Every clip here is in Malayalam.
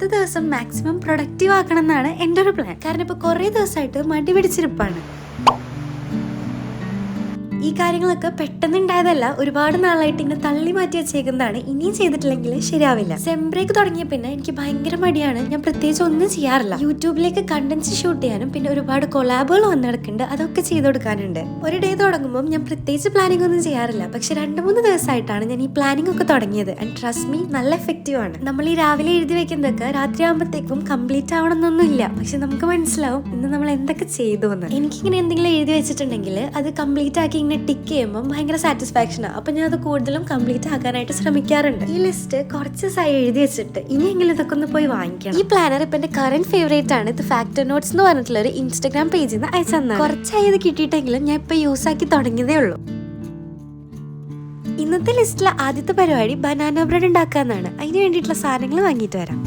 ഇന്നത്തെ ദിവസം മാക്സിമം പ്രൊഡക്റ്റീവ് ആക്കണം എന്നാണ് എന്റെ ഒരു പ്ലാൻ കാരണം ഇപ്പോൾ കുറേ ദിവസമായിട്ട് മടി പിടിച്ചിരിപ്പാണ്. ഈ കാര്യങ്ങളൊക്കെ പെട്ടെന്ന് ഉണ്ടായതല്ല ഒരുപാട് നാളായിട്ട് ഇങ്ങനെ തള്ളി മാറ്റി വെച്ചേക്കുന്നതാണ്. ഇനിയും ചെയ്തിട്ടില്ലെങ്കിൽ ശരിയാവില്ല. സെം ബ്രേക്ക് തുടങ്ങിയ പിന്നെ എനിക്ക് ഭയങ്കര മടിയാണ്. ഞാൻ പ്രത്യേകിച്ച് ഒന്നും ചെയ്യാറില്ല. യൂട്യൂബിലേക്ക് കണ്ടന്റ്സ് ഷൂട്ട് ചെയ്യാനും പിന്നെ ഒരുപാട് കൊളാബുകൾ വന്നു അതൊക്കെ ചെയ്ത് കൊടുക്കാനുണ്ട്. ഒരു ഡേ തുടങ്ങുമ്പോൾ ഞാൻ പ്രത്യേകിച്ച് പ്ലാനിംഗ് ഒന്നും ചെയ്യാറില്ല. പക്ഷെ രണ്ട് മൂന്ന് ദിവസമായിട്ടാണ് ഞാൻ ഈ പ്ലാനിംഗ് ഒക്കെ തുടങ്ങിയത്. ആൻഡ് ട്രസ്റ്റ് മീ നല്ല എഫക്റ്റീവ് ആണ്. നമ്മൾ ഈ രാവിലെ എഴുതി വെക്കുന്നതൊക്കെ രാത്രി ആകുമ്പോഴത്തേക്കും കംപ്ലീറ്റ് ആവണമെന്നൊന്നുമില്ല. പക്ഷെ നമുക്ക് മനസ്സിലാവും ഇന്ന് നമ്മൾ എന്തൊക്കെ ചെയ്തു എന്ന്. എനിക്കിങ്ങനെ എന്തെങ്കിലും എഴുതി വെച്ചിട്ടുണ്ടെങ്കിൽ അത് കംപ്ലീറ്റ് ആക്കി ഇങ്ങനെ ടിക്ക് ചെയ്യുമ്പോൾ ഭയങ്കര സാറ്റിസ്ഫാക്ഷനാണ് അപ്പൊ ഞാൻ അത് കൂടുതലും കംപ്ലീറ്റ് ആക്കാനായിട്ട് ശ്രമിക്കാറുണ്ട്. ഈ ലിസ്റ്റ് കുറച്ച് ദിവസമായി എഴുതി വെച്ചിട്ട് ഇനിയെങ്കിലും ഇതൊക്കെ ഒന്ന് പോയി വാങ്ങിക്കണം. ഈ പ്ലാനർ ഇപ്പൊ എന്റെ കറന്റ് ഫേവറേറ്റ് ആണ്. ഇത് ഫാക്ടർ നോട്ട്സ് എന്ന് പറഞ്ഞിട്ടുള്ള ഒരു ഇൻസ്റ്റാഗ്രാം പേജിൽ നിന്ന് അയച്ചു തന്നെ കുറച്ചായി ഇത് കിട്ടിയിട്ടെങ്കിലും ഞാൻ ഇപ്പൊ യൂസ് ആക്കി തുടങ്ങിയതേ ഉള്ളൂ. ഇന്നത്തെ ലിസ്റ്റിലെ ആദ്യത്തെ പരിപാടി ബനാന ബ്രെഡ് ഉണ്ടാക്കാന്നാണ്. അതിന് വേണ്ടിയിട്ടുള്ള സാധനങ്ങൾ വാങ്ങിയിട്ട് വരാം.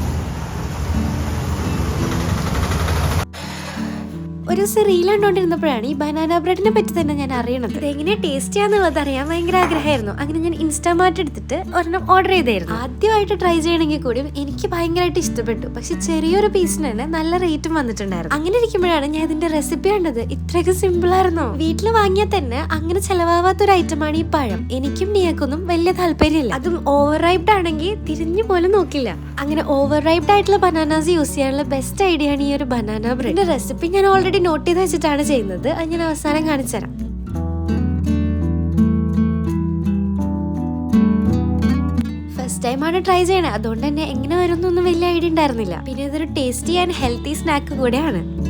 ഒരു ദിവസം റീൽ കണ്ടോണ്ടിരുന്നപ്പോഴാണ് ഈ ബനാന ബ്രെഡിനെ പറ്റി തന്നെ ഞാൻ അറിയണത്. ഇതെങ്ങനെ എങ്ങനെ ടേസ്റ്റ് ചെയ്യാന്നുള്ളത് അറിയാൻ ഭയങ്കര ആഗ്രഹമായിരുന്നു. അങ്ങനെ ഞാൻ ഇൻസ്റ്റാമാർട്ട് എടുത്തിട്ട് ഒരെണ്ണം ഓർഡർ ചെയ്തായിരുന്നു. ആദ്യമായിട്ട് ട്രൈ ചെയ്യണമെങ്കിൽ കൂടിയും എനിക്ക് ഭയങ്കരമായിട്ട് ഇഷ്ടപ്പെട്ടു. പക്ഷെ ചെറിയൊരു പീസിന് തന്നെ നല്ല റേറ്റും വന്നിട്ടുണ്ടായിരുന്നു. അങ്ങനെ ഇരിക്കുമ്പോഴാണ് ഞാൻ ഇതിന്റെ റെസിപ്പി കണ്ടത്. ഇത്രയൊക്കെ സിമ്പിൾ ആയിരുന്നു? വീട്ടിൽ വാങ്ങിയാൽ തന്നെ അങ്ങനെ ചെലവാവാത്ത ഒരു ഐറ്റമാണ് ഈ പഴം. എനിക്കും നീയക്കൊന്നും വലിയ താല്പര്യമില്ല. അതും ഓവർ റൈപ്ഡ് ആണെങ്കിൽ തിരിഞ്ഞു പോലും നോക്കില്ല. അങ്ങനെ ഓവർ റൈപ്ഡ് ആയിട്ടുള്ള ബനാനാസ് യൂസ് ചെയ്യാനുള്ള ബെസ്റ്റ് ഐഡിയ ആണ് ഈ ഒരു ബനാന ബ്രെഡ് റെസിപ്പി ഞാൻ ഓൾറെഡി നോട്ട് ചെയ്ത് വെച്ചിട്ടാണ് ചെയ്യുന്നത്. അത് ഞാൻ അവസാനം കാണിച്ചു തരാം. ഫസ്റ്റ് ടൈമാണ് ട്രൈ ചെയ്യണേ. അതുകൊണ്ട് തന്നെ എങ്ങനെ വരുന്നൊന്നും വലിയ ഐഡിയ ഉണ്ടായിരുന്നില്ല. പിന്നെ ഇതൊരു ടേസ്റ്റി ആൻഡ് ഹെൽത്തി സ്നാക്ക് കൂടെയാണ്.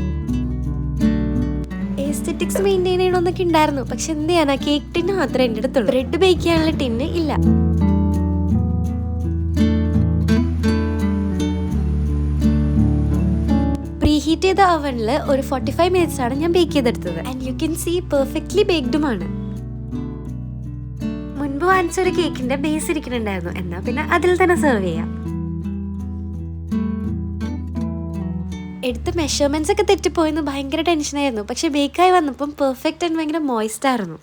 എസ്തെറ്റിക്സ് മെയിന്റെയിൻ ചെയ്യണമെന്നൊക്കെ ഉണ്ടായിരുന്നു. പക്ഷെ എന്ത് ചെയ്യാനാ? കേക്ക് ടിന്ന് മാത്രമേ എന്റെ അടുത്തുള്ളൂ. ബ്രെഡ് ബേക്ക് ചെയ്യാനുള്ള ടിന്ന് ഇല്ല. പ്രീഹീറ്റ് ചെയ്ത അവനിൽ ഒരു ഫോർട്ടി ഫൈവ് മിനിറ്റ്സ് ആണ് ഞാൻ ബേക്ക് ചെയ്തെടുത്തത്. And you can see perfectly ബേക്ക്ഡുമാണ് മുൻപ് വാങ്ങിച്ച ഒരു കേക്കിന്റെ ബേസ് ഇരിക്കുന്നുണ്ടായിരുന്നു. എന്നാ പിന്നെ അതിൽ തന്നെ സെർവ് ചെയ്യാം. എടുത്ത മെഷർമെന്റ്സ് ഒക്കെ തെറ്റിപ്പോയെന്ന് ഭയങ്കര ടെൻഷനായിരുന്നു പക്ഷെ ബേക്കായി വന്നപ്പം പെർഫെക്റ്റ് ആൻഡ് ഭയങ്കര മോയിസ്റ്റ് ആയിരുന്നു.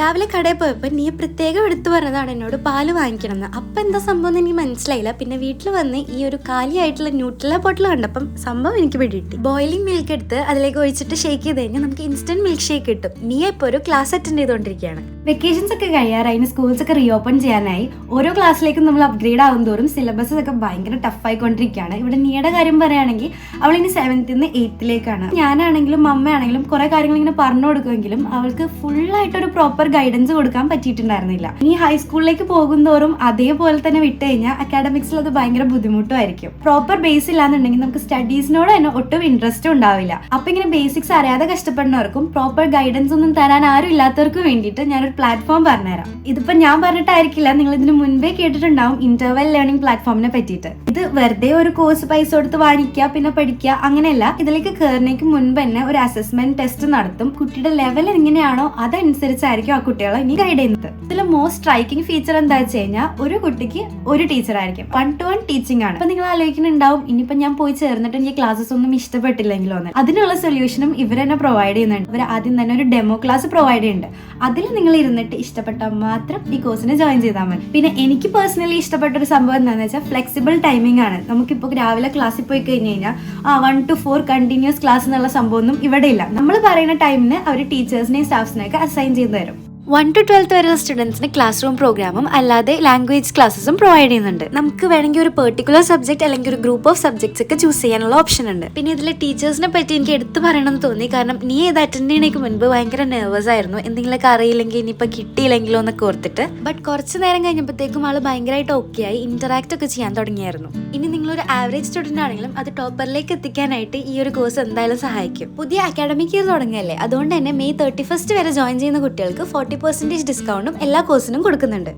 രാവിലെ കടയിൽ പോയപ്പോൾ നീ പ്രത്യേകം എടുത്തു പറഞ്ഞതാണ് എന്നോട് പാൽ വാങ്ങിക്കണമെന്ന്. അപ്പം എന്താ സംഭവം എന്ന് എനിക്ക് മനസ്സിലായില്ല. പിന്നെ വീട്ടിൽ വന്ന് ഈ ഒരു കാലിയായിട്ടുള്ള ന്യൂട്രല ബോട്ടിൽ കണ്ടപ്പം സംഭവം എനിക്ക് പിടികിട്ടി. ബോയിലിംഗ് മിൽക്ക് എടുത്ത് അതിലേക്ക് ഒഴിച്ചിട്ട് ഷേക്ക് ചെയ്ത് കഴിഞ്ഞാൽ നമുക്ക് ഇൻസ്റ്റന്റ് മിൽക്ക് ഷേക്ക് കിട്ടും. നീ ഇപ്പോൾ ഒരു ക്ലാസ് അറ്റൻഡ് ചെയ്തുകൊണ്ടിരിക്കുകയാണ് വെക്കേഷൻസ് ഒക്കെ കഴിയാറായി. സ്കൂൾസ് ഒക്കെ റീഓപ്പൺ ചെയ്യാനായി. ഓരോ ക്ലാസ്സിലേക്കും നമ്മൾ അപ്ഗ്രേഡ് ആവും തോറും സിലബസ് ഒക്കെ ഭയങ്കര ടഫ് ആയിക്കൊണ്ടിരിക്കുകയാണ്. ഇവിടെ നീയുടെ കാര്യം പറയുകയാണെങ്കിൽ അവൾ ഇനി സെവൻത്തിൽ നിന്ന് എയ്ത്തിലേക്കാണ് ഞാനാണെങ്കിലും അമ്മയാണെങ്കിലും കുറേ കാര്യങ്ങൾ ഇങ്ങനെ പറഞ്ഞു കൊടുക്കുമെങ്കിലും അവൾക്ക് ഫുൾ ആയിട്ടൊരു ഗൈഡൻസ് കൊടുക്കാൻ പറ്റിയിട്ടുണ്ടായിരുന്നില്ല. ഇനി ഹൈസ്കൂളിലേക്ക് പോകും തോറും അതേപോലെ തന്നെ വിട്ട് കഴിഞ്ഞാൽ അക്കാഡമിക്സിൽ അത് ഭയങ്കര ബുദ്ധിമുട്ടുമായിരിക്കും. പ്രോപ്പർ ബേസ് ഇല്ലാന്നുണ്ടെങ്കിൽ നമുക്ക് സ്റ്റഡീസിനോട് തന്നെ ഒട്ടും ഇൻട്രസ്റ്റ് ഉണ്ടാവില്ല. അപ്പൊ ഇങ്ങനെ ബേസിക്സ് അറിയാതെ കഷ്ടപ്പെടുന്നവർക്കും പ്രോപ്പർ ഗൈഡൻസ് ഒന്നും തരാൻ ആരും ഇല്ലാത്തവർക്കും വേണ്ടിയിട്ട് ഞാനൊരു പ്ലാറ്റ്ഫോം പറഞ്ഞുതരാം. ഇതിപ്പോ ഞാൻ പറഞ്ഞിട്ടായിരിക്കില്ല നിങ്ങൾ ഇതിന് മുൻപേ കേട്ടിട്ടുണ്ടാവും ഇന്റർവൽ ലേണിംഗ് പ്ലാറ്റ്ഫോമിനെ പറ്റിയിട്ട്. ഇത് വെറുതെ ഒരു കോഴ്സ് പൈസ കൊടുത്ത് വാങ്ങിക്കുക പിന്നെ പഠിക്കുക അങ്ങനെയല്ല. ഇതിലേക്ക് കയറുന്നതിന് മുൻപ് തന്നെ ഒരു അസസ്മെന്റ് ടെസ്റ്റ് നടത്തും. കുട്ടിയുടെ ലെവൽ എങ്ങനെയാണോ അതനുസരിച്ചായിരിക്കും കുട്ടികളെ ഇനി ഗൈഡ് ചെയ്യുന്നത്. ഇതിൽ മോസ്റ്റ് സ്ട്രൈക്കിംഗ് ഫീച്ചർ എന്താ വെച്ച് കഴിഞ്ഞാൽ ഒരു കുട്ടിക്ക് ഒരു ടീച്ചർ ആയിരിക്കും. വൺ ടു വൺ ടീച്ചിങ് ആണ്. അപ്പൊ നിങ്ങൾ ആലോചിക്കുന്നുണ്ടാവും ഇനിയിപ്പോ ഞാൻ പോയി ചേർന്നിട്ട് എനിക്ക് ക്ലാസ്സസ് ഒന്നും ഇഷ്ടപ്പെട്ടില്ലെങ്കിലോ എന്ന്. അതിനുള്ള സൊല്യൂഷനും ഇവർ തന്നെ പ്രൊവൈഡ് ചെയ്യുന്നുണ്ട്. ഇവർ ആദ്യം തന്നെ ഒരു ഡെമോ ക്ലാസ് പ്രൊവൈഡ് ചെയ്യുന്നുണ്ട്. അതിൽ നിങ്ങൾ ഇരുന്നിട്ട് ഇഷ്ടപ്പെട്ടാൽ മാത്രം ഈ കോഴ്സിന് ജോയിൻ ചെയ്താൽ മതി. പിന്നെ എനിക്ക് പേഴ്സണലി ഇഷ്ടപ്പെട്ട ഒരു സംഭവം എന്താണെന്ന് വെച്ചാൽ ഫ്ലെക്സിബിൾ ടൈമിംഗ് ആണ്. നമുക്കിപ്പോൾ രാവിലെ ക്ലാസ്സിൽ പോയി കഴിഞ്ഞ് കഴിഞ്ഞാൽ ആ one two four continuous class എന്നുള്ള സംഭവമൊന്നും ഇവിടെ ഇല്ല. നമ്മൾ പറയുന്ന ടൈമിന് അവർ ടീച്ചേഴ്സിനെയും സ്റ്റാഫ്സിനെയൊക്കെ അസൈൻ ചെയ്ത് തരും. വൺ ടു ട്വൽത്ത് വരെയുള്ള സ്റ്റുഡൻസിന് ക്ലാസ് റൂം പ്രോഗ്രാമും അല്ലാതെ ലാംഗ്വേജ് ക്ലാസ്സസും പ്രൊവൈഡ് ചെയ്യുന്നുണ്ട്. നമുക്ക് വേണമെങ്കിൽ ഒരു പെർട്ടിക്കുലർ സബ്ജക്ട് അല്ലെങ്കിൽ ഒരു ഗ്രൂപ്പ് ഓഫ് സബ്ജക്ട്സ് ഒക്കെ ചൂസ് ചെയ്യാനുള്ള ഓപ്ഷൻ ഉണ്ട്. പിന്നെ ഇതിലെ ടീച്ചേഴ്സിനെ പറ്റി എനിക്ക് എടുത്തു പറയണമെന്ന് തോന്നി. കാരണം നീ ഇത് അറ്റൻഡ് ചെയ്യണേക്ക് മുൻപ് ഭയങ്കര നെർവസ് ആയിരുന്നു. എന്തെങ്കിലുമൊക്കെ അറിയില്ലെങ്കിൽ ഇനിയിപ്പോൾ കിട്ടിയില്ലെങ്കിലോ എന്നൊക്കെ ഓർത്തിട്ട്. ബട്ട് കുറച്ച് നേരം കഴിഞ്ഞപ്പോഴത്തേക്കും ആൾ ഭയങ്കരമായിട്ട് ഓക്കെ ആയി. ഇന്ററാക്ട് ഒക്കെ ചെയ്യാൻ തുടങ്ങിയായിരുന്നു. ഇനി നിങ്ങൾ ഒരു ആവറേജ് സ്റ്റുഡന്റ് ആണെങ്കിലും അത് ടോപ്പറിലേക്ക് എത്തിക്കാനായിട്ട് ഈ ഒരു കോഴ്സ് എന്തായാലും സഹായിക്കും. പുതിയ അക്കാഡമിക് ഇയർ തുടങ്ങിയല്ലേ അതുകൊണ്ട് തന്നെ മെയ് തേർട്ടി ഫസ്റ്റ് വരെ ജോയിൻ ചെയ്യുന്ന കുട്ടികൾക്ക് ഫോർട്ടി പെർസെന്റേജ് ഡിസ്കൗണ്ടും എല്ലാ കോഴ്സിനും കൊടുക്കുന്നുണ്ട്.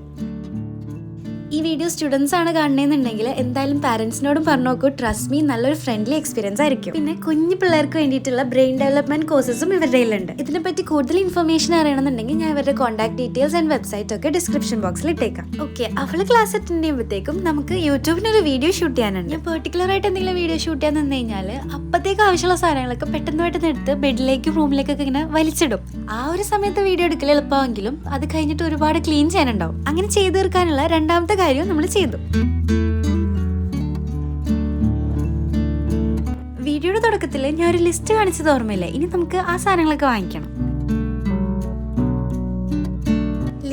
ഈ വീഡിയോ സ്റ്റുഡൻസ് ആണ് കാണുന്നതെന്നുണ്ടെങ്കിൽ എന്തായാലും പാരന്റ്സിനോടും പറഞ്ഞു നോക്കൂ ട്രസ്റ്റ് മീ നല്ലൊരു ഫ്രണ്ട്ലി എക്സ്പീരിയൻസ് ആയിരിക്കും. പിന്നെ കുഞ്ഞു പിള്ളേർക്ക് വേണ്ടിയിട്ടുള്ള ബ്രെയിൻ ഡെവലപ്മെന്റ് കോഴ്സസും ഇവരുടെ കയ്യിലുണ്ട്. ഇതിനെപ്പറ്റി കൂടുതൽ ഇൻഫർമേഷൻ അറിയണമെന്നുണ്ടെങ്കിൽ ഞാൻ ഇവരുടെ കോൺടാക്ട് ഡീറ്റെയിൽസ് ആൻഡ് വെബ്സൈറ്റ് ഒക്കെ ഡിസ്ക്രിപ്ഷൻ ബോക്സിൽ ഇട്ടേക്കാം. ഓക്കെ അവൾ ക്ലാസ് അറ്റൻഡ് ചെയ്യുമ്പോഴത്തേക്കും നമുക്ക് യൂട്യൂബിന് ഒരു വീഡിയോ ഷൂട്ട് ചെയ്യാനുണ്ട്. ഞാൻ പെർട്ടിക്കുലർ ആയിട്ട് എന്തെങ്കിലും വീഡിയോ ഷൂട്ട് ചെയ്യാൻ നിന്ന് കഴിഞ്ഞാൽ അപ്പത്തേക്ക് ആവശ്യമുള്ള സാധനങ്ങളൊക്കെ പെട്ടെന്ന് പെട്ടെന്ന് എടുത്ത് ബെഡിലേക്കും റൂമിലേക്കൊക്കെ ഇങ്ങനെ വലിച്ചിടും. ആ ഒരു സമയത്ത് വീഡിയോ എടുക്കൽ എളുപ്പമെങ്കിലും അത് കഴിഞ്ഞിട്ട് ഒരുപാട് ക്ലീൻ ചെയ്യാനുണ്ടാവും. അങ്ങനെ ചെയ്തു തീർക്കാനുള്ള രണ്ടാമത്തെ കാര്യം നമ്മൾ ചെയ്തു. വീഡിയോയുടെ തുടക്കത്തിൽ ഞാൻ ഒരു ലിസ്റ്റ് കാണിച്ചത് ഓർമ്മയില്ലേ. ഇനി നമുക്ക് ആ സാധനങ്ങളൊക്കെ വാങ്ങിക്കണം.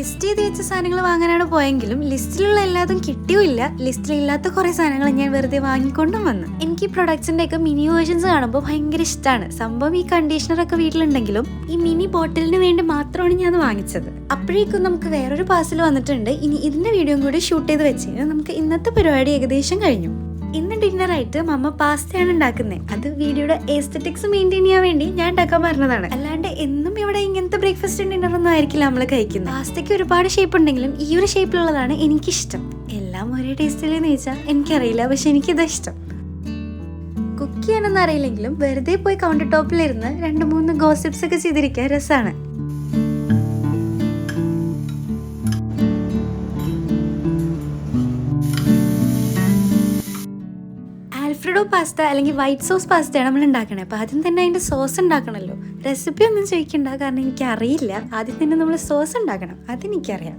ലിസ്റ്റ് ചെയ്ത് വെച്ച സാധനങ്ങൾ വാങ്ങാനാണ് പോയെങ്കിലും ലിസ്റ്റിലുള്ള എല്ലാതും കിട്ടിയുമില്ല ലിസ്റ്റിലില്ലാത്ത കുറേ സാധനങ്ങൾ ഞാൻ വെറുതെ വാങ്ങിക്കൊണ്ടും വന്നു. എനിക്ക് ഈ പ്രൊഡക്ട്സിന്റെ ഒക്കെ മിനി വേർഷൻസ് കാണുമ്പോൾ ഭയങ്കര ഇഷ്ടമാണ് സംഭവം ഈ കണ്ടീഷണർ ഒക്കെ വീട്ടിലുണ്ടെങ്കിലും ഈ മിനി ബോട്ടിലിന് വേണ്ടി മാത്രമാണ് ഞാൻ വാങ്ങിച്ചത്. അപ്പോഴേക്കും നമുക്ക് വേറൊരു പാർസൽ വന്നിട്ടുണ്ട്. ഇനി ഇതിന്റെ വീഡിയോയും കൂടി ഷൂട്ട് ചെയ്ത് വെച്ച് നമുക്ക് ഇന്നത്തെ പരിപാടി ഏകദേശം കഴിഞ്ഞു. ഇന്ന് ഡിന്നറായിട്ട് മമ്മ പാസ്തയാണ് ഉണ്ടാക്കുന്നത് അത് വീഡിയോയുടെ എസ്തറ്റിക്സ് മെയിന്റെയിൻ ചെയ്യാൻ വേണ്ടി ഞാൻ ഉണ്ടാക്കാൻ പറഞ്ഞതാണ്. അല്ലാണ്ട് എന്നും ഇവിടെ ഇങ്ങനത്തെ ബ്രേക്ക്ഫാസ്റ്റ് ഡിന്നർ ഒന്നും ആയിരിക്കില്ല നമ്മൾ കഴിക്കുന്നത്. പാസ്തയ്ക്ക് ഒരുപാട് ഷേപ്പ് ഉണ്ടെങ്കിലും ഈ ഒരു ഷേപ്പിലുള്ളതാണ് എനിക്കിഷ്ടം. എല്ലാം ഒരേ ടേസ്റ്റിലെന്ന് ചോദിച്ചാൽ എനിക്കറിയില്ല പക്ഷെ എനിക്കിതാ ഇഷ്ടം. കുക്ക് ചെയ്യാനൊന്നും അറിയില്ലെങ്കിലും വെറുതെ പോയി കൗണ്ടർ ടോപ്പിലിരുന്ന് രണ്ട് മൂന്ന് ഗോസിപ്സ് ഒക്കെ ചെയ്തിരിക്കാൻ രസമാണ് ആൽഫ്രഡോ പാസ്ത അല്ലെങ്കിൽ വൈറ്റ് സോസ് പാസ്തയാണ് നമ്മൾ ഉണ്ടാക്കണേ. അപ്പോൾ ആദ്യം തന്നെ അതിന്റെ സോസ് ഉണ്ടാക്കണമല്ലോ റെസിപ്പി ഒന്നും ചോദിക്കണ്ട കാരണം എനിക്ക് അറിയില്ല ആദ്യം തന്നെ നമ്മൾ സോസ് ഉണ്ടാക്കണം. അതെനിക്കറിയാം.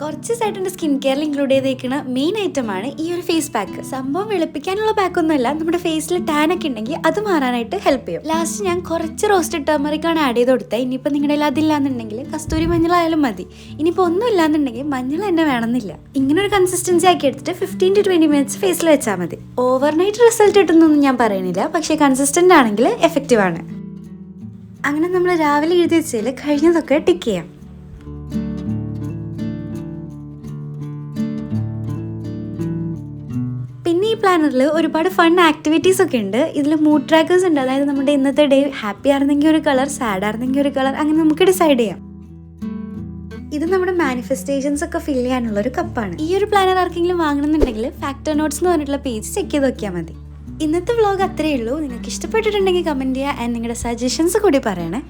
കുറച്ച് സൈഡിന്റെ സ്കിൻ കെയറിൽ ഇൻക്ലൂഡ് ചെയ്തേക്കുന്ന മെയിൻ ഐറ്റം ആണ് ഈ ഒരു ഫേസ് പാക്ക് സംഭവം വെളുപ്പിക്കാനുള്ള പാക്ക് ഒന്നുമല്ല നമ്മുടെ ഫേസിൽ ടാൻ ഒക്കെ ഉണ്ടെങ്കിൽ അത് മാറാനായിട്ട് ഹെൽപ്പ് ചെയ്യും. ലാസ്റ്റ് ഞാൻ കുറച്ച് റോസ്റ്റഡ് ടേമറിക് ആണ് ആഡ് ചെയ്ത് കൊടുത്തത് ഇനിയിപ്പോൾ നിങ്ങളുടെ കയ്യിൽ അതില്ലാന്നുണ്ടെങ്കിൽ കസ്തൂരി മഞ്ഞളായാലും മതി. ഇനിയിപ്പോൾ ഒന്നും ഇല്ലാന്നുണ്ടെങ്കിൽ മഞ്ഞൾ തന്നെ വേണമെന്നില്ല. ഇങ്ങനെ ഒരു കൺസിസ്റ്റൻസി ആക്കി എടുത്തിട്ട് ഫിഫ്റ്റീൻ ടു ട്വന്റി മിനിറ്റ്സ് ഫേസിൽ വെച്ചാൽ മതി. ഓവർനൈറ്റ് റിസൾട്ട് കിട്ടുന്നൊന്നും ഞാൻ പറയുന്നില്ല. പക്ഷേ കൺസിസ്റ്റന്റ് ആണെങ്കിൽ എഫക്റ്റീവ് ആണ്. അങ്ങനെ നമ്മൾ രാവിലെ എഴുതി വെച്ചതിൽ കഴിഞ്ഞതൊക്കെ ടിക്ക് ചെയ്യാം. പ്ലാനറിൽ ഒരുപാട് ഫൺ ആക്ടിവിറ്റീസ് ഒക്കെ ഉണ്ട്. ഇതിൽ മൂഡ് ട്രാക്കേഴ്സ് ഉണ്ട്. അതായത് നമ്മുടെ ഇന്നത്തെ ഡേ ഹാപ്പി ആയിരുന്നെങ്കിൽ ഒരു കളർ സാഡ് ആയിരുന്നെങ്കിൽ ഒരു കളർ അങ്ങനെ നമുക്ക് ഡിസൈഡ് ചെയ്യാം. ഇത് നമ്മുടെ മാനിഫെസ്റ്റേഷൻസ് ഒക്കെ ഫിൽ ചെയ്യാനുള്ള ഒരു കപ്പാണ് ഈ ഒരു പ്ലാനർ ആർക്കെങ്കിലും വാങ്ങണമെന്നുണ്ടെങ്കിൽ ഫാക്ടർ നോട്ട്സ് എന്ന് പറഞ്ഞിട്ടുള്ള പേജ് ചെക്ക് ചെയ്ത് നോക്കിയാൽ മതി. ഇന്നത്തെ വ്ളോഗ് അത്രയേ ഉള്ളൂ. നിങ്ങൾക്ക് ഇഷ്ടപ്പെട്ടിട്ടുണ്ടെങ്കിൽ കമന്റ് ചെയ്യുക ആൻഡ് നിങ്ങളുടെ സജഷൻസ് കൂടി പറയണേ.